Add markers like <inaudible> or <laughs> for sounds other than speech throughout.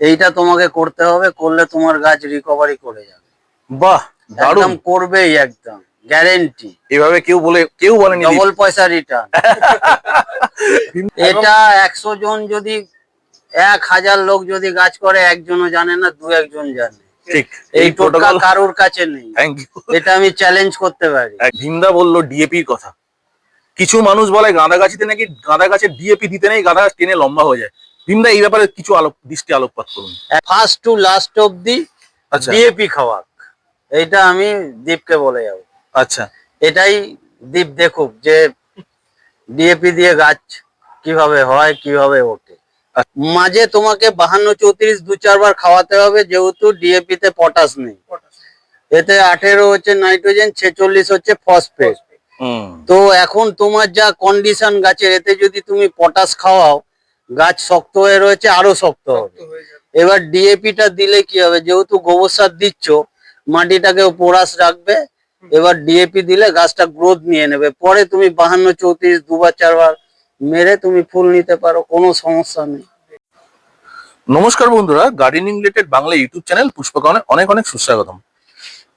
এইটা তোমাকে করতে হবে করলে তোমার গাছ রিকভারি করে যাবে। বাহ দারুণ। করবেই একদম গ্যারেন্টি এভাবে কেউ বলে কেউ বলেনি ডবল পয়সা রিটার্ন <laughs> এটা একশো জন যদি এক হাজার লোক যদি গাছ করে একজনও জানে না দু একজন জানে। ঠিক এই টোটকা protocol- কারোর কাছে নেই। এটা আমি চ্যালেঞ্জ করতে পারি। ভীমদা বলল ডিএপির কথা। কিছু মানুষ বলে গাঁদা গাছিতে নাকি গাঁদা গাছের ডিএপি দিতে নেই গাঁদা গাছ টেনে লম্বা হয়ে যায়। ভীমদা এই ব্যাপারে কিছু আলোক দৃষ্টি আলোকপাত করুন। ফার্স্ট টু লাস্ট অব্দি আচ্ছা। ডিএপি খাওয়াক। এইটা আমি দীপকে বলে যাব। আচ্ছা। এটাই দীপ দেখুক যে ডিএপি দিয়ে গাছ কীভাবে হয় কীভাবে ওঠে। আচ্ছা। মাঝে তোমাকে বাহান্ন চৌত্রিশ দু চারবার খাওয়াতে হবে যেহেতু ডিএপি তে পটাশ নেই। এতে আঠেরো হচ্ছে নাইট্রোজেন ছেচল্লিশ হচ্ছে ফসফেট হুম। তো এখন তোমার যা কন্ডিশন গাছের এতে যদি তুমি পটাশ খাওয়াও গাছ শক্ত হয়ে রয়েছে আরও শক্ত হবে। এবার ডিএপিটা দিলে কি হবে? যেহেতু গোবর সার দিচ্ছ মাটিটাকে পোড়াশ রাখবে এবার ডিএপি দিলে গাছটা গ্রোথ নিয়ে নেবে। পরে তুমি বাহান্ন চৌত্রিশ দুবার চারবার মেরে তুমি ফুল নিতে পারো কোনো সমস্যা নেই। নমস্কার বন্ধুরা gardening related Bangla YouTube channel পুষ্পকরণে অনেক অনেক সুস্বাগতম।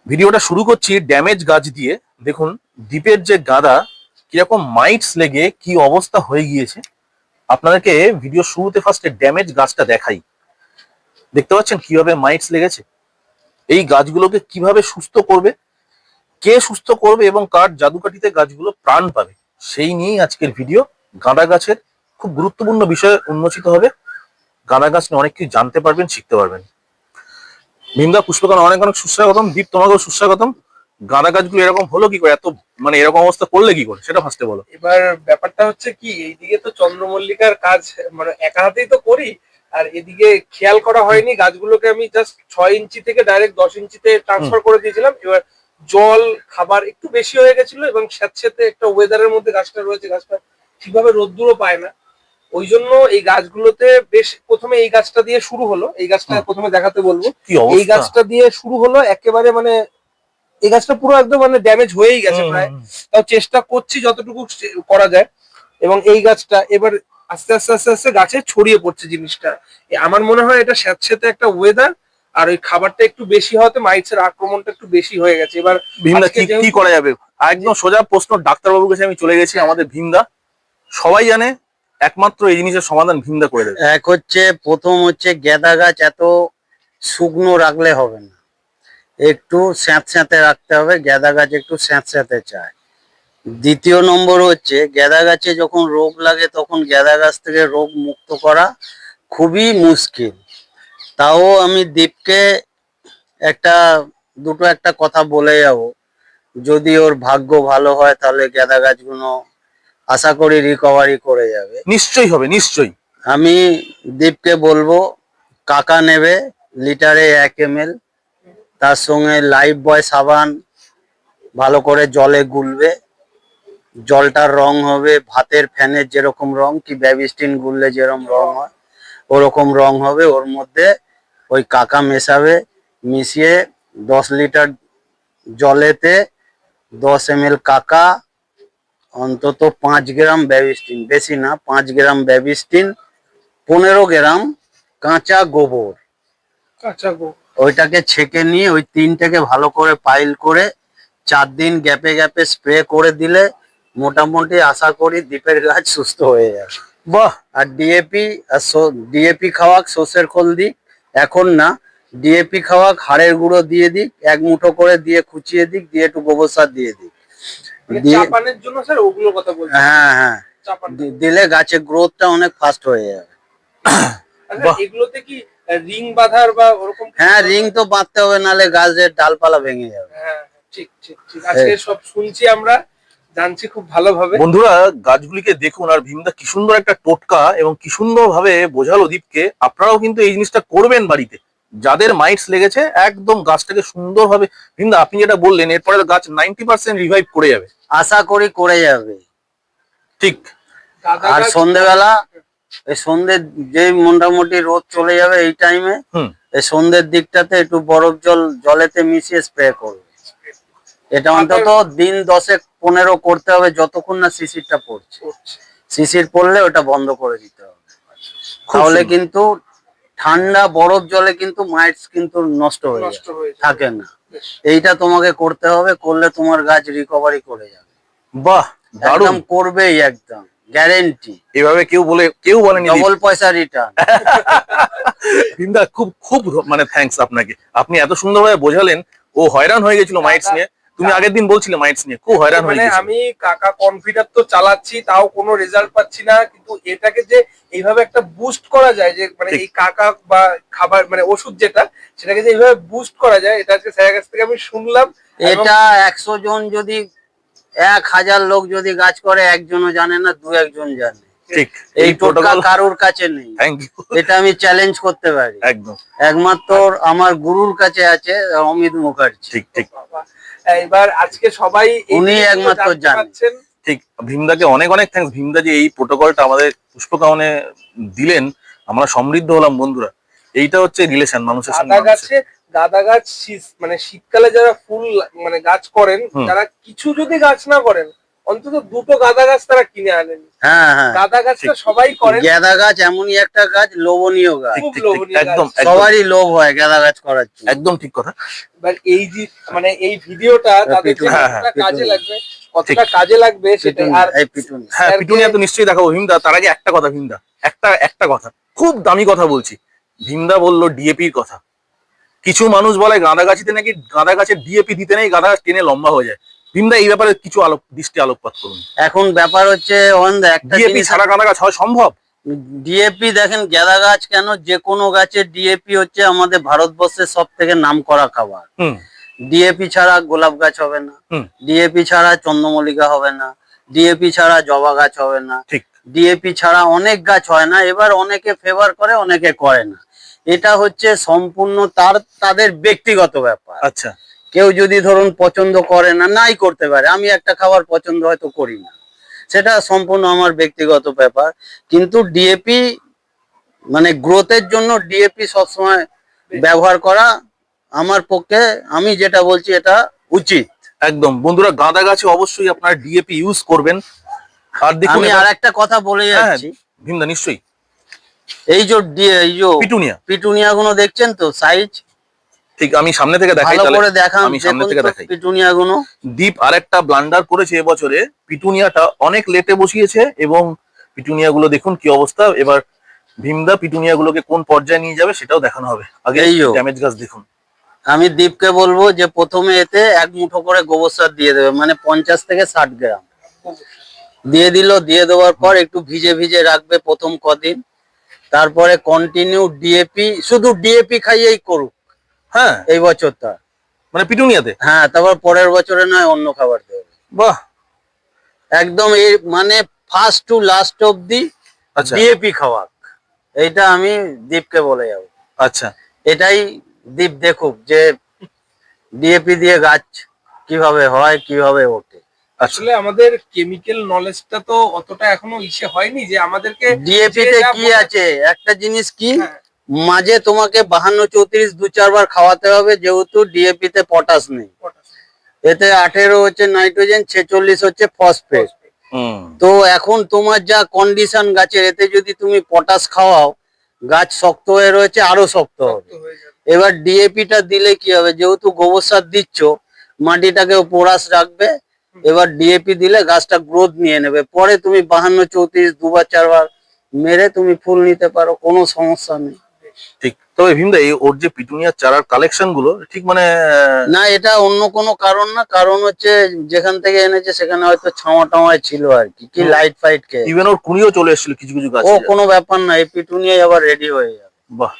ভিডিওটা শুরু করছি ড্যামেজ গাছ দিয়ে। দেখুন দ্বীপের যে গাদা কীরকম মাইটস লেগে কি অবস্থা হয়ে গিয়েছে আপনাদেরকে ভিডিও শুরুতে ফার্স্টে ড্যামেজ গাছটা দেখাই। দেখতে পাচ্ছেন কীভাবে মাইটস লেগেছে? এই গাছগুলোকে কীভাবে সুস্থ করবে? কে সুস্থ করবে এবং কার জাদুকাঠিতে গাছগুলো প্রাণ পাবে? সেই নিয়েই আজকের ভিডিও গাঁদা গাছের খুব গুরুত্বপূর্ণ বিষয়ে উন্মোচিত হবে। গাঁদা গাছ নিয়ে অনেক কিছু জানতে পারবেন, শিখতে পারবেন। ভীমদা পুষ্পকান অনেক অনেক সুস্বাগতম। দীপ, তোমাকেও সুস্বাগতম। গাঁদা গাছগুলো এরকম হলো কি করে? এত মানে এরকম অবস্থা করলে কি করে? সেটা ফার্স্টে বলো। এবার ব্যাপারটা হচ্ছে কি এইদিকে তো চন্দ্রমল্লিকার কাজ মানে একা হাতেই তো করি আর এদিকে খেয়াল করা হয়নি গাছগুলোকে আমি জাস্ট ছয় ইঞ্চি থেকে ডাইরেক্ট দশ ইঞ্চিতে ট্রান্সফার করে দিয়েছিলাম। এবার জল খাবার একটু বেশি হয়ে গেছিল এবং স্যাঁতস্যাঁতে একটা ওয়েদারের মধ্যে গাছটা রয়েছে গাছটা ঠিকভাবে রোদ্দুরও পায় না। ওই জন্য এই গাছগুলোতে বেশ প্রথমে এই গাছটা দিয়ে শুরু হলো। এই গাছটা প্রথমে দেখাতে বলব। এই গাছটা দিয়ে শুরু হলো একেবারে মানে এই গাছটা পুরো একদম মানে ড্যামেজ হয়েই গেছে প্রায়। তাও চেষ্টা করছি যতটুকু করা যায়। এবং এই গাছটা এবার আস্তে আস্তে আস্তে আস্তে গাছে ছড়িয়ে পড়ছে জিনিসটা। আমার মনে হয় এটা স্যাঁতস্যাঁতে একটা ওয়েদার আর ওই খাবারটা একটু বেশি হওয়াতে মাইটসের আক্রমণটা একটু বেশি হয়ে গেছে। এবার ভীমদা কি কি করা যাবে? একদম সোজা প্রশ্ন ডাক্তারবাবুর কাছে আমি চলে গেছি আমাদের ভীমদা। সবাই জানে একমাত্র এই জিনিসের সমাধান ভীমদা করে দেবে। এক হচ্ছে প্রথম হচ্ছে গেদা গাছ এত শুকনো রাখলে হবে না। একটু স্যাঁত স্যাঁতে রাখতে হবে গেদা গাছ একটু স্যাঁত স্যাঁতে চায়। দ্বিতীয় নম্বর হচ্ছে গেদা গাছে যখন রোগ লাগে তখন গেদা গাছ থেকে রোগ মুক্ত করা খুবই মুশকিল। তাও আমি দীপকে একটা দুটো একটা কথা বলে যাব। যদি ওর ভাগ্য ভালো হয় তাহলে গেদা গাছগুলো আশা করি রিকভারি করে যাবে। নিশ্চয়ই হবে নিশ্চয়ই। আমি দীপকে বলব কাকা নেবে লিটারে এক এম তার সঙ্গে লাইফ বয় সাবান, ভালো করে জলে গুলবে। জলটার রং হবে ভাতের ফ্যানের যেরকম রং, কি ব্যাবিস্টিন গুললে যেরকম রং হয়, ওরকম রং হবে। ওর মধ্যে ওই কাকা মেশাবে, মিশিয়ে দশ লিটার জলেতে দশ এম কাকা, অন্তত পাঁচ গ্রাম ব্যাবিস্টিন, বেশি না, পাঁচ গ্রাম ব্যাবিস্টিন, পনেরো গ্রাম কাঁচা গোবর। কাঁচা গো ওইটাকে ছেঁকে নিয়ে ওই তিনটাকে ভালো করে পাইল করে চার দিন গ্যাপে গ্যাপে স্প্রে করে দিলে মোটামুটি আশা করি দ্বীপের গাছ সুস্থ হয়ে যাবে। বাহ! আর ডিএপি আর ডিএপি খাওয়াক সর্ষের খোল দিক এখন না ডিএপি খাওয়াক হাড়ের গুঁড়ো দিয়ে দিক এক মুঠো করে দিয়ে খুচিয়ে দিক দিয়ে একটু গোবর সার দিয়ে দিক। মানে হ্যাঁ হ্যাঁ। দিলে গাছের গ্রোথটা অনেক ফাস্ট হয়ে যাবে। আচ্ছা, এগুলোতে কি রিং বাঁধার বা ওরকম হ্যাঁ রিং তো বাঁধতে হবে নাহলে গাছের ডালপালা ভেঙে যাবে। হ্যাঁ ঠিক ঠিক ঠিক। আজকে সব শুনছি আমরা জানছি খুব ভালোভাবে। বন্ধুরা গাছগুলিকে দেখুন আর ভীমদা কি সুন্দর একটা টোটকা এবং কি সুন্দর ভাবে বোঝালো দীপকে আপনারাও কিন্তু এই জিনিসটা করবেন বাড়িতে। যাদের মাইটস লেগেছে একদম গাছটাকে সুন্দরভাবে ভীমদা আপনি যেটা বললেন এরপরে গাছ নাইনটি পার্সেন্ট রিভাইভ করে যাবে। আশা করি করে যাবে। ঠিক। আর সন্ধেবেলা এই সন্ধ্যে যে মোটামুটি রোদ চলে যাবে এই টাইমে এই সন্ধ্যের দিকটাতে একটু বরফ জল জলেতে মিশিয়ে স্প্রে করবে। এটা অন্তত দিন দশেক পনেরো করতে হবে যতক্ষণ না শিশিরটা পড়ছে। শিশির পড়লে ওটা বন্ধ করে দিতে হবে। তাহলে কিন্তু ঠান্ডা বরফ জলে কিন্তু মাইটস কিন্তু নষ্ট হয়ে যায় থাকে না। এইটা তোমাকে করতে হবে করলে তোমার গাছ রিকভারি করে যাবে। বাহ একদম করবেই একদম। গ্যারেন্টি। এভাবে কেউ বলে কেউ বলেনি ডবল পয়সা রিটার্ন <laughs> ভিমদা খুব খুব মানে থ্যাঙ্কস আপনাকে। আপনি এত সুন্দরভাবে বোঝালেন ও হয়রান হয়ে গেছিল মাইটস নিয়ে। তুমি আগের দিন বলছিলে মাইটস নিয়ে খুব হয়রান হয়ে মানে গেছিল। আমি কাকা কনফিডার তো চালাচ্ছি তাও কোনো রেজাল্ট পাচ্ছি না কিন্তু এটাকে যে এইভাবে একটা বুস্ট করা যায় যে মানে এই কাকা বা খাবার মানে ওষুধ যেটা সেটাকে যে এইভাবে বুস্ট করা যায় এটা আজকে স্যারের কাছ থেকে আমি শুনলাম। এটা একশো জন যদি এক হাজার লোক যদি গাছ করে একজনও জানে না দু একজন জানে। ঠিক। এই টোটকা কারোর কাছে নেই। এটা আমি চ্যালেঞ্জ করতে পারি। একদম। একমাত্র আমার গুরুর কাছে আছে অমিত মুখার্জি। ঠিক ঠিক। বাবা, এবার আজকে সবাই উনি একমাত্র। পারছেন। ঠিক ভীমদাকে অনেক অনেক থ্যাঙ্কস ভীমদা যে এই প্রোটোকলটা আমাদের পুষ্পকামনে দিলেন। আমরা সমৃদ্ধ হলাম বন্ধুরা। এইটা হচ্ছে রিলেশন মানুষের সঙ্গে গাঁদা। গাছে মানে শীতকালে যারা ফুল মানে গাছ করেন তারা কিছু যদি গাছ না করেন অন্তত দুটো গাঁদা গাছ তারা কিনে আনেন। হ্যাঁ হ্যাঁ। গাঁদা গাছটা। সবাই করে গেঁদা গাছ এমনই একটা গাছ লোভনীয় গাছ। খুব লোভনীয় একদম। সবারই লোভ হয় গাঁদা গাছ করার জন্য। একদম ঠিক কথা। এবার এই যে মানে এই ভিডিওটা তাদের হ্যাঁ, হ্যাঁ, কাজে লাগবে কতটা কাজে লাগবে সেটাই আর এই পিটুনি। হ্যাঁ স্যারকে- পিটুনিয়া তো নিশ্চয়ই দেখাবো ভীমদা তার আগে একটা কথা ভীমদা। একটা একটা কথা। খুব দামি কথা বলছি। ভীমদা বলল ডিএপির কথা। কিছু মানুষ বলে গাঁদা গাছিতে নাকি গাঁদা গাছের ডিএপি দিতে নেই গাঁদা গাছ টেনে লম্বা হয়ে যায়। ভীমদা এই ব্যাপারে কিছু আলোক দৃষ্টি আলোকপাত করুন। এখন ব্যাপার হচ্ছে ডিএপি ছাড়া গাঁদা গাছ হয় সম্ভব? ডিএপি দেখেন গেঁদা গাছ কেন যে কোনো গাছের ডিএপি হচ্ছে আমাদের ভারতবর্ষের সব থেকে নাম করা খাবার ডিএপি ছাড়া গোলাপ গাছ হবে না। ডিএপি ছাড়া চন্দ্রমল্লিকা হবে না। ডিএপি ছাড়া জবা গাছ হবে না। ডিএপি ছাড়া অনেক গাছ হয় না এবার অনেকে ফেভার করে অনেকে করে না। এটা হচ্ছে সম্পূর্ণ তার তাদের ব্যক্তিগত ব্যাপার। আচ্ছা। কেউ যদি ধরুন পছন্দ করে না নাই করতে পারে আমি একটা খাবার পছন্দ হয়তো করি না। সেটা সম্পূর্ণ আমার ব্যক্তিগত ব্যাপার। কিন্তু ডিএপি মানে গ্রোথের জন্য ডিএপি সবসময় ব্যবহার করা আমার পক্ষে আমি যেটা বলছি এটা উচিত। একদম। বন্ধুরা গাঁদা গাছে অবশ্যই আপনারা ডিএপি ইউজ করবেন। আর দেখুন আমি আর একটা কথা বলে হ্যাঁ যাচ্ছি। ভীমদা নিশ্চয়ই। এই যে এই যে পিটুনিয়া। পিটুনিয়া গুলো দেখছেন তো সাইজ ঠিক আমি সামনে থেকে দেখাই তাহলে। করে দেখান আমি সামনে থেকে দেখাই। পিটুনিয়া গুলো দীপ আরেকটা ব্লান্ডার করেছে এবছরে। পিটুনিয়াটা অনেক লেটে বসিয়েছে এবং পিটুনিয়া গুলো দেখুন কি অবস্থা। এবার ভীমদা পিটুনিয়া গুলোকে কোন পর্যায়ে নিয়ে যাবে সেটাও দেখানো হবে। আগে এই। ড্যামেজ গাছ দেখুন। আমি দীপকে বলব যে প্রথমে এতে এক মুঠো করে গোবর সার দিয়ে দেবে মানে পঞ্চাশ থেকে ষাট গ্রাম। দিয়ে দিল দিয়ে দেওয়ার পর একটু ভিজে ভিজে রাখবে প্রথম কদিন। তারপরে কন্টিনিউ ডিএপি শুধু ডিএপি খাইয়েই করুক হ্যাঁ এই বছরটা। মানে পিটুনিয়াতে? হ্যাঁ তারপর পরের বছরে নয় অন্য খাবার দেবে বাহ! একদম এই মানে ফার্স্ট টু লাস্ট আচ্ছা। ডিএপি খাওয়াক। এইটা আমি দীপকে বলে যাব। আচ্ছা। এটাই দীপ দেখুক যে ডিএপি দিয়ে গাছ কীভাবে হয় কীভাবে ওঠে। আচ্ছা আসলে আমাদের কেমিক্যাল নলেজটা তো অতটা এখনও ইসে হয়নি যে আমাদেরকে ডিএপি তে কি আছে? একটা জিনিস কি? হ্যাঁ, মাঝে তোমাকে বাহান্ন চৌত্রিশ দু চারবার খাওয়াতে হবে যেহেতু ডিএপি তে পটাশ নেই। এতে আঠেরো হচ্ছে নাইট্রোজেন ছেচল্লিশ হচ্ছে ফসফেট হুম। তো এখন তোমার যা কন্ডিশন গাছের এতে যদি তুমি পটাশ খাওয়াও গাছ শক্ত হয়ে রয়েছে আরও শক্ত হবে। এবার ডিএপি টা দিলে কি হবে? যেহেতু গোবর সার দিচ্ছ মাটিটাকে পোড়াশ রাখবে এবার ডিএপি দিলে গাছটা গ্রোথ নিয়ে নেবে। পরে তুমি বাহান্ন চৌত্রিশ দুবার চারবার মেরে তুমি ফুল নিতে পারো কোনো সমস্যা নেই। ঠিক। তবে ভীমদা এই ওর যে পিটুনিয়ার চারার কালেকশনগুলো ঠিক মানে না এটা অন্য কোনো কারণ না। কারণ হচ্ছে যেখান থেকে এনেছে সেখানে হয়তো ছাওয়া টাওয়ায় ছিল আর কি। কি লাইট ফাইট খেয়ে ইভেন ওর কুড়িও চলে এসেছিল কিছু কিছু গাছ। ও কোনো ব্যাপার না এই পিটুনিয়াই আবার রেডি হয়ে যাবে। বাহ।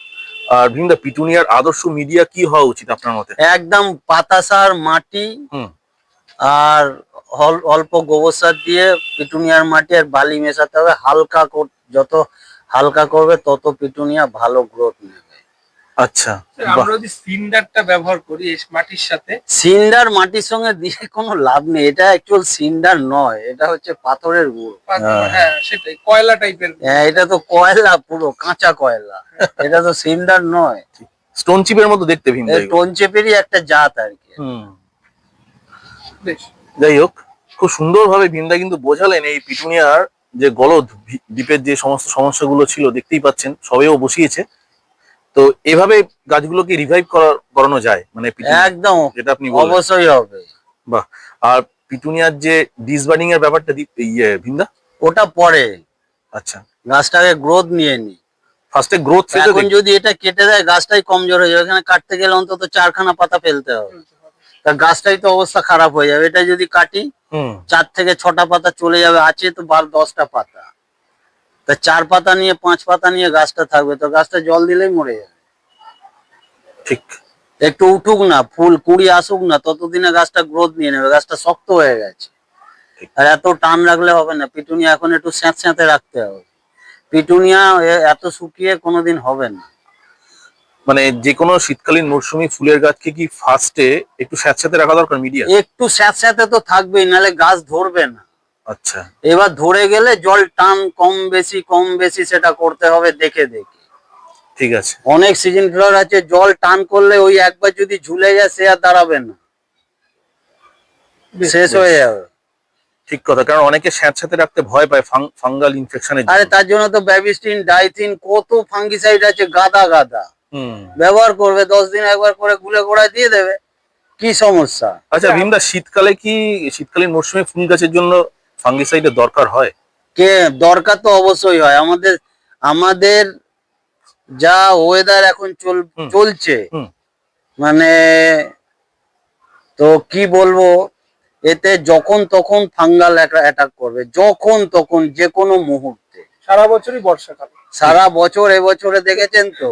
আর ভীমদা পিটুনিয়ার আদর্শ মিডিয়া কি হওয়া উচিত আপনার মতে? একদম পাতা সার মাটি হুম। আর অল্প গোবর সার দিয়ে পিটুনিয়ার মাটি আর বালি মেশাতে হবে। হালকা কর- যত হালকা করবে তত পিটুনিয়া ভালো গ্রোথ নেবে। আচ্ছা আমরা যদি সিন্ডারটা ব্যবহার করি এই মাটির সাথে? সিন্ডার মাটির সঙ্গে দিয়ে কোনো লাভ নেই। এটা অ্যাকচুয়াল সিন্ডার নয় এটা হচ্ছে পাথরের গুঁড়ো। হ্যাঁ। হ্যাঁ সেটাই কয়লা টাইপের হ্যাঁ, এটা তো কয়লা পুরো কাঁচা কয়লা। এটা তো সিন্ডার নয়। স্টোন চিপের মতো দেখতে ভীমদা এগুলো। টনচেপেরই একটা জাত আর কি। হুম। যাই হোক খুব সুন্দরভাবে ভীমদা কিন্তু বোঝালেন এই পিটুনিয়ার যে গলদ দ্বীপের যে সমস্ত সমস্যাগুলো ছিল দেখতেই পাচ্ছেন সবেও বসিয়েছে। তো এভাবে গাছগুলোকে রিভাইভ করানো যায় মানে একদম যেটা আপনি অবশ্যই হবে। বাহ আর পিটুনিয়ার যে ডিসবার্ডিং এর ব্যাপারটা ইয়ে ভিন্দা ওটা পরে। আচ্ছা। গাছটাকে গ্রোথ নিয়ে নি। ফার্স্টে গ্রোথ ফেজে এখন যদি এটা কেটে দেয় গাছটাই কমজোর হয়ে যাবে। এখানে কাটতে গেলে অন্তত চারখানা পাতা ফেলতে হবে। তা গাছটাই তো অবস্থা খারাপ হয়ে যাবে। এটা যদি কাটি চার থেকে ছটা পাতা চলে যাবে আছে তো বার দশটা পাতা। তা চার পাতা নিয়ে পাঁচ পাতা নিয়ে গাছটা থাকবে তো গাছটা জল দিলেই মরে যাবে। ঠিক। একটু উঠুক না ফুল কুড়ি আসুক না ততদিনে গাছটা গ্রোথ নিয়ে নেবে গাছটা শক্ত হয়ে গেছে। আর এত টান রাখলে হবে না পিটুনিয়া এখন একটু স্যাঁত স্যাঁতে রাখতে হবে। পিটুনিয়া এত শুকিয়ে কোনোদিন হবে না। মানে যে কোনো শীতকালীন মরশুমি ফুলের গাছকে কি ফার্স্টে একটু স্যাঁতস্যাঁতে রাখা দরকার মিডিয়া একটু স্যাঁত স্যাঁতে তো থাকবেই নাহলে গাছ ধরবে না। আচ্ছা। এবার ধরে গেলে জল টান কম বেশি কম বেশি সেটা করতে হবে দেখে দেখে। ঠিক আছে। অনেক সিজন ফ্লাওয়ার আছে জল টান করলে ওই একবার যদি ঝুলে যায় সে আর দাঁড়াবে না। শেষ হয়ে যাবে। ঠিক কথা কারণ অনেকে স্যাঁতস্যাঁতে রাখতে ভয় পায় ফাঙ্গাল ইনফেকশনের আরে তার জন্য তো ব্যাবিস্টিন ডাইথিন কত ফাঙ্গিসাইড আছে গাদা গাদা। ব্যবহার করবে দশ দিন একবার করে গুলে গোড়ায় দিয়ে দেবে কি সমস্যা? আচ্ছা ভীমদা শীতকালে কি শীতকালীন মরশুমে ফুল গাছের জন্য ফাঙ্গিসাইডের দরকার হয়? কে দরকার তো অবশ্যই হয়। আমাদের আমাদের যা ওয়েদার এখন চল চলছে মানে তো কি বলব এতে যখন তখন ফাঙ্গাল অ্যাটাক করবে যখন তখন যে কোনো মুহূর্তে। সারা বছরই বর্ষাকাল। সারা বছর এবছরে দেখেছেন তো?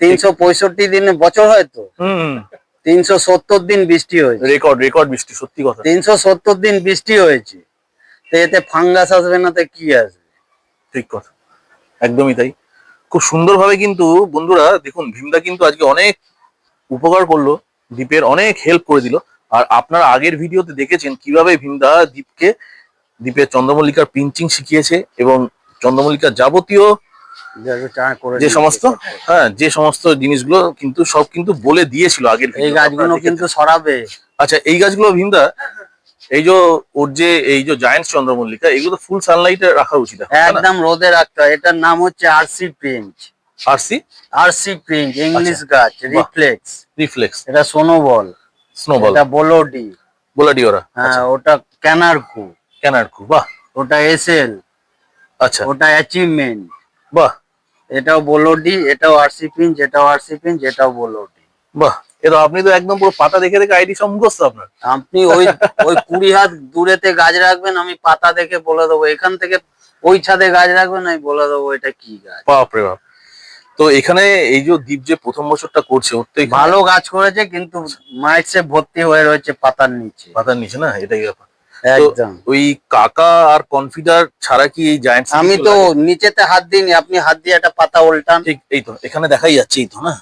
তিনশো পঁয়ষট্টি দিনে বছর হয় তো? তিনশো সত্তর দিন বৃষ্টি হয়েছে। রেকর্ড রেকর্ড বৃষ্টি সত্যি কথা। তিনশো সত্তর দিন বৃষ্টি হয়েছে। তো এতে ফাঙ্গাস আসবে না তো কি আসবে? ঠিক কথা। একদমই তাই। খুব সুন্দরভাবে কিন্তু বন্ধুরা দেখুন ভীমদা কিন্তু আজকে অনেক উপকার করল দীপের অনেক হেল্প করে দিল। আর আপনারা আগের ভিডিওতে দেখেছেন কীভাবে ভীমদা দীপকে দীপের চন্দ্রমল্লিকার পিঞ্চিং শিখিয়েছে এবং চন্দ্রমল্লিকার যাবতীয় যে সমস্ত হ্যাঁ যে সমস্ত জিনিসগুলো কিন্তু সব কিন্তু বলে দিয়েছিল আগের এই গাছগুলো কিন্তু সরাবে আচ্ছা এই গাছগুলো ভীমদা এই যে ওর যে এই যে জায়ান্ট চন্দ্রমল্লিকা এগুলো ফুল সানলাইটে রাখা উচিত একদম রোদে রাখতে হয়। এটার নাম হচ্ছে RC print RC RC print English আচ্ছা। গাছ রিফ্লেক্স রিফ্লেক্স এটা সোনোবল স্নোবল এটা বোলোডি বোলাডি ওরা। হ্যাঁ ওটা ক্যানারকু ক্যানারকু বাহ। ওটা এসএল আচ্ছা। ওটা অ্যাচিভমেন্ট বাহ। এটাও বোলোডি এটাও আরসি প্রিন্ট এটাও আরসি প্রিন্ট এটাও বোলোডি বাহ এটা আপনি তো একদম পুরো পাতা দেখে দেখে আইডি সব মুখস্থ আপনার। আপনি ওই ওই কুড়ি হাত দূরেতে গাছ রাখবেন আমি পাতা দেখে বলে দেবো। এখান থেকে ওই ছাদে গাছ রাখবেন আমি বলে দেবো এটা কি গাছ। বাপ রে বাপ। তো এখানে এই যে দ্বীপ যে প্রথম বছরটা করছে ওর ভালো গাছ করেছে কিন্তু মাইটসে ভর্তি হয়ে রয়েছে পাতার নিচে। পাতার নিচে না? এটাই ব্যাপার। একদম। ওই কাকা আর কনফিডার ছাড়া কি এই জায়ান্ট আমি তো নিচেতে হাত দিইনি আপনি হাত দিয়ে একটা পাতা উল্টান। ঠিক এই তো এখানে দেখাই যাচ্ছে এই তো না?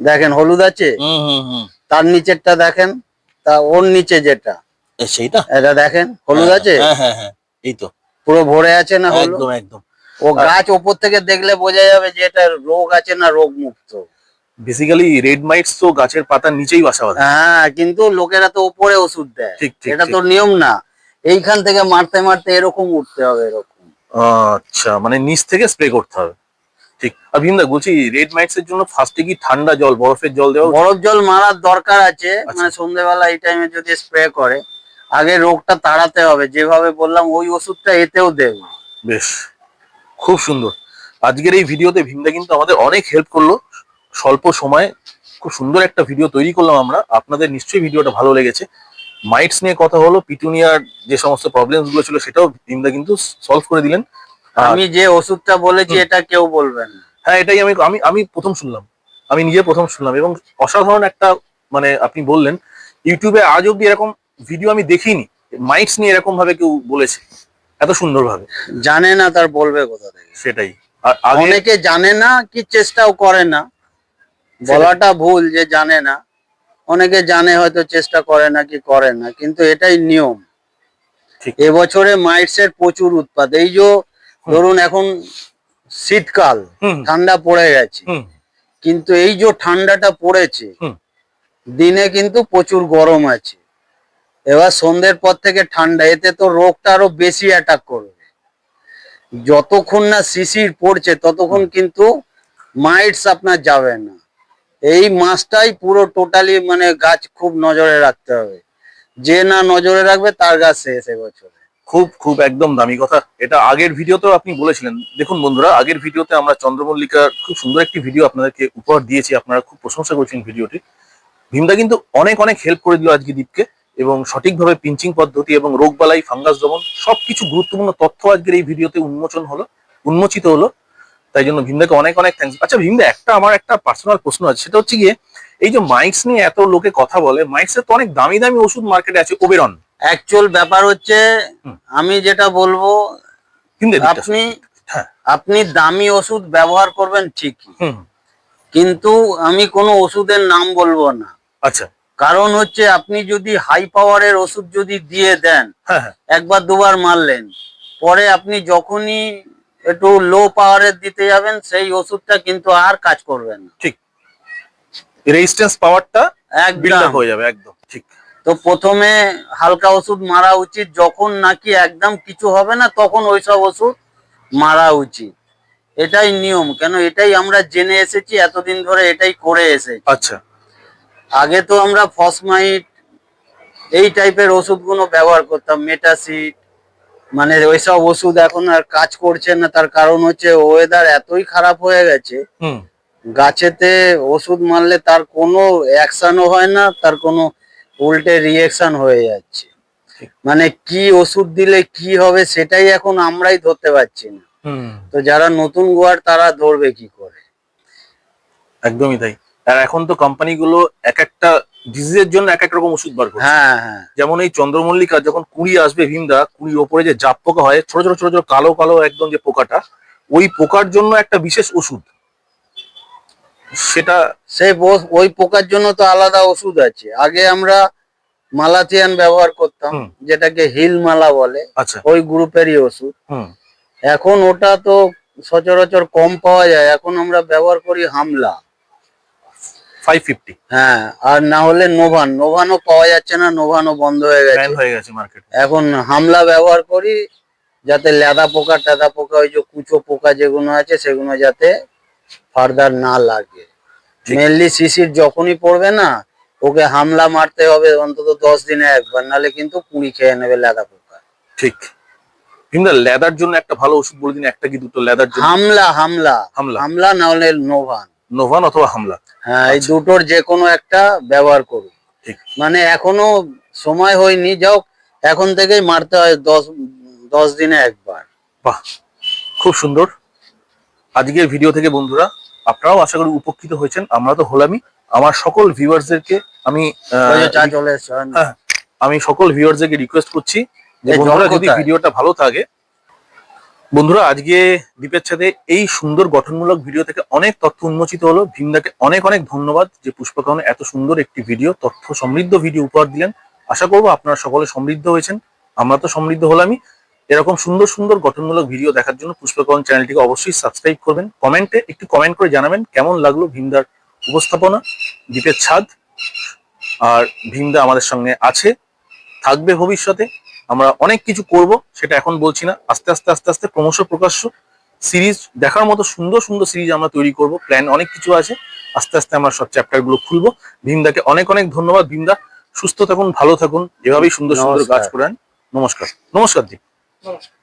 দেখেন হলুদ আছে। হুম হুম হুম। তার নিচেরটা দেখেন তা ওর নিচে যেটা। সেইটা? এটা দেখেন হলুদ আছে? হ্যাঁ হ্যাঁ হ্যাঁ এই তো। পুরো ভরে আছে না একদম একদম। ও গাছ ওপর থেকে দেখলে বোঝা যাবে যে এটা রোগ আছে না রোগ মুক্ত বেসিক্যালি রেড মাইটস তো গাছের পাতার নিচেই বাসা বাঁধে। হ্যাঁ কিন্তু লোকেরা তো উপরে ওষুধ দেয়। এটা তো নিয়ম না। এইখান থেকে মারতে মারতে এরকম উঠতে হবে এরকম। আচ্ছা মানে নিচ থেকে স্প্রে করতে হবে। ঠিক আর ভীমদা বলছি রেড মাইটস এর জন্য ফার্স্টে কি ঠান্ডা জল বরফের জল দেওয়া বরফ জল মারার দরকার আছে আচ্ছা। মানে সন্ধ্যেবেলা এই টাইমে যদি স্প্রে করে আগে রোগটা তাড়াতে হবে। যেভাবে বললাম ওই ওষুধটা এতেও দেবে। বেশ খুব সুন্দর। আজকের এই ভিডিওতে ভীমদা কিন্তু আমাদের অনেক হেল্প করল। স্বল্প সময়ে খুব সুন্দর একটা ভিডিও তৈরি করলাম আমরা। আপনাদের নিশ্চয়ই ভিডিওটা ভালো লেগেছে। মাইটস নিয়ে কথা হলো পিটুনিয়ার যে সমস্ত প্রবলেমসগুলো ছিল সেটাও ভীমদা কিন্তু সলভ করে দিলেন। আমি যে ওষুধটা বলেছি এটা কেউ বলবেন হ্যাঁ এটাই আমি আমি আমি প্রথম শুনলাম। আমি নিজে প্রথম শুনলাম এবং অসাধারণ একটা মানে আপনি বললেন ইউটিউবে আজ অব্দি এরকম ভিডিও আমি দেখিনি। মাইটস নিয়ে এরকম ভাবে কেউ বলেছে এত সুন্দরভাবে। জানে না তার বলবে কোথা থেকে। সেটাই। আর অনেকে জানে না কি চেষ্টাও করে না। বলাটা ভুল যে জানে না। অনেকে জানে হয়তো চেষ্টা করে না কি করে না কিন্তু এটাই নিয়ম। এবছরে মাইটস এর প্রচুর উৎপাদ এই যে ধরুন এখন শীতকাল ঠান্ডা পড়ে গেছে। কিন্তু এই যে ঠান্ডাটা পড়েছে দিনে কিন্তু প্রচুর গরম আছে। এবার সন্ধ্যের পর থেকে ঠান্ডা এতে তো রোগটা আরও বেশি অ্যাটাক করবে। যতক্ষণ না শিশির পড়ছে ততক্ষণ কিন্তু মাইটস আপনার যাবে না। এই মাসটাই পুরো টোটালি মানে গাছ খুব নজরে রাখতে হবে। যে না নজরে রাখবে, তার গাছ শেষ এবছরে খুব খুব একদম দামি কথা। এটা আগের ভিডিওতেও আপনি বলেছিলেন। দেখুন বন্ধুরা, আগের ভিডিওতে আমরা চন্দ্রমল্লিকার খুব সুন্দর একটি ভিডিও আপনাদেরকে উপহার দিয়েছি। আপনারা খুব প্রশংসা করেছেন ভিডিওটি। ভীমদা কিন্তু অনেক অনেক হেল্প করে দিল আজকে দীপকে এবং সঠিকভাবে পিঞ্চিং পদ্ধতি এবং রোগবালাই ফাঙ্গাস দমন সবকিছু গুরুত্বপূর্ণ তথ্য আজকের এই ভিডিওতে উন্মোচন হলো, উন্মোচিত হলো। তাই জন্য ভীমদাকে অনেক অনেক থ্যাংকস আচ্ছা ভীমদা একটা আমার একটা পার্সোনাল প্রশ্ন আছে। সেটা হচ্ছে গিয়ে এই যে মাইক্স নিয়ে এত লোকে কথা বলে মাইক্স এর তো অনেক দামি দামি ওষুধ মার্কেটে আছে ওবেরন অ্যাকচুয়াল ব্যাপার হচ্ছে আমি যেটা বলব আপনি হ্যাঁ। আপনি দামি ওষুধ ব্যবহার করবেন ঠিকই। হুম। কিন্তু আমি কোনো ওষুধের নাম বলব না। আচ্ছা। কারণ হচ্ছে আপনি যদি হাই পাওয়ারের ওষুধ যদি দিয়ে দেন হ্যাঁ হ্যাঁ। একবার দুবার মারলেন পরে আপনি যখনই একটু লো পাওয়ারের দিতে যাবেন সেই ওষুধটা কিন্তু আর কাজ করবে না। ঠিক। রেজিস্ট্যান্স পাওয়ারটা বিল্ড একদম। হয়ে যাবে একদম। ঠিক। তো প্রথমে হালকা ওষুধ মারা উচিত যখন নাকি একদম কিছু হবে না তখন ওইসব ওষুধ মারা উচিত। এটাই নিয়ম কেন এটাই আমরা জেনে এসেছি এতদিন ধরে এটাই করে এসেছি। আচ্ছা। আগে তো আমরা ফসমাইট এই টাইপের ওষুধগুলো ব্যবহার করতাম মেটাসিট মানে ওইসব ওষুধ এখন আর কাজ করছে না তার কারণ হচ্ছে ওয়েদার এতই খারাপ হয়ে গেছে। গাছেতে ওষুধ মারলে তার কোনো অ্যাকশনও হয় না তার কোনো উল্টে রিয়েকশন হয়ে যাচ্ছে। মানে কি ওষুধ দিলে কি হবে সেটাই এখন আমরাই ধরতে পারছি না। হুম। তো যারা নতুন গোয়ার তারা ধরবে কি করে? একদমই তাই। আর এখন তো কোম্পানিগুলো এক একটা ডিজিজের জন্য এক এক রকম ওষুধ বার করছে। হ্যাঁ হ্যাঁ। যেমন এই চন্দ্রমল্লিকা যখন কুড়ি আসবে ভীমদা কুড়ির ওপরে যে জাপ পোকা হয় ছোট ছোট ছোট ছোট কালো কালো একদম যে পোকাটা ওই পোকার জন্য একটা বিশেষ ওষুধ। সেটা সেই বো- ওই পোকার জন্য তো আলাদা ওষুধ আছে। আগে আমরা মালাথিয়ান ব্যবহার করতাম যেটাকে হিল মালা বলে আচ্ছা। ওই গ্রুপেরই ওষুধ। হুম। এখন ওটা তো সচরাচর কম পাওয়া যায়। এখন আমরা ব্যবহার করি হামলা। ফাইভ ফিফটি হ্যাঁ আর না হলে নোভান নোভানও পাওয়া যাচ্ছে না নোভানও বন্ধ হয়ে গেছে। হয়ে গেছে মার্কেটে এখন হামলা ব্যবহার করি যাতে লেদা পোকা টেদা পোকা ওই যে কুচো পোকা যেগুলো আছে সেগুলো যাতে ফার্দার না লাগে। ঠিক। মেনলি শিশির যখনই পড়বে না ওকে হামলা মারতে হবে অন্তত দশ দিনে একবার নালে কিন্তু কুড়ি খেয়ে নেবে লেদা পোকা। ঠিক। ভীমদা লেদার জন্য একটা ভালো ওষুধ বলে দিন একটা কি দুটো লেদার জন্য? হামলা হামলা। হামলা। হামলা না হলে নোভান নোভান অথবা হামলা হ্যাঁ এই আচ্ছা। দুটোর যে কোনো একটা ব্যবহার করুন। ঠিক। মানে এখনও সময় হয়নি যাও এখন থেকেই মারতে হয় দশ দশ দিনে একবার। বাহ খুব সুন্দর। আজকের ভিডিও থেকে বন্ধুরা আপনারাও আশা করি উপকৃত হয়েছেন। আমরা তো হলামই। আমার সকল ভিউয়ার্সদেরকে আমি হ্যাঁ, আমি সকল ভিউয়ার্সদেরকে রিকোয়েস্ট করছি যে বন্ধুরা যদি ভিডিওটা ভালো থাকে বন্ধুরা, আজকে দীপের সাথে এই সুন্দর গঠনমূলক ভিডিও থেকে অনেক তথ্য উন্মোচিত হলো। ভীমদাকে অনেক অনেক ধন্যবাদ যে পুষ্পকাহনে এত সুন্দর একটি ভিডিও তথ্য সমৃদ্ধ ভিডিও উপহার দিলেন। আশা করব আপনারা সকলে সমৃদ্ধ হয়েছেন। আমরা তো সমৃদ্ধ হলামই। এরকম সুন্দর সুন্দর গঠনমূলক ভিডিও দেখার জন্য পুষ্পকরণ চ্যানেলটিকে অবশ্যই সাবস্ক্রাইব করবেন। কমেন্টে একটি কমেন্ট করে জানাবেন কেমন লাগল ভীমদার উপস্থাপনা, দীপের ছাদ, আর ভীমদা আমাদের সঙ্গে আছে, থাকবে ভবিষ্যতে। আমরা অনেক কিছু করব সেটা এখন বলছি না। আস্তে আস্তে আস্তে আস্তে ক্রমশ প্রকাশ্য সিরিজ দেখার মতো সুন্দর সুন্দর সিরিজ আমরা তৈরি করব। প্ল্যান অনেক কিছু আছে। আস্তে আস্তে আমরা সব চ্যাপ্টারগুলো খুলবো। ভীমদাকে অনেক অনেক ধন্যবাদ। ভীমদা সুস্থ থাকুন ভালো থাকুন। এভাবেই সুন্দর সুন্দর কাজ করেন। নমস্কার। নমস্কার দি নমস্কার।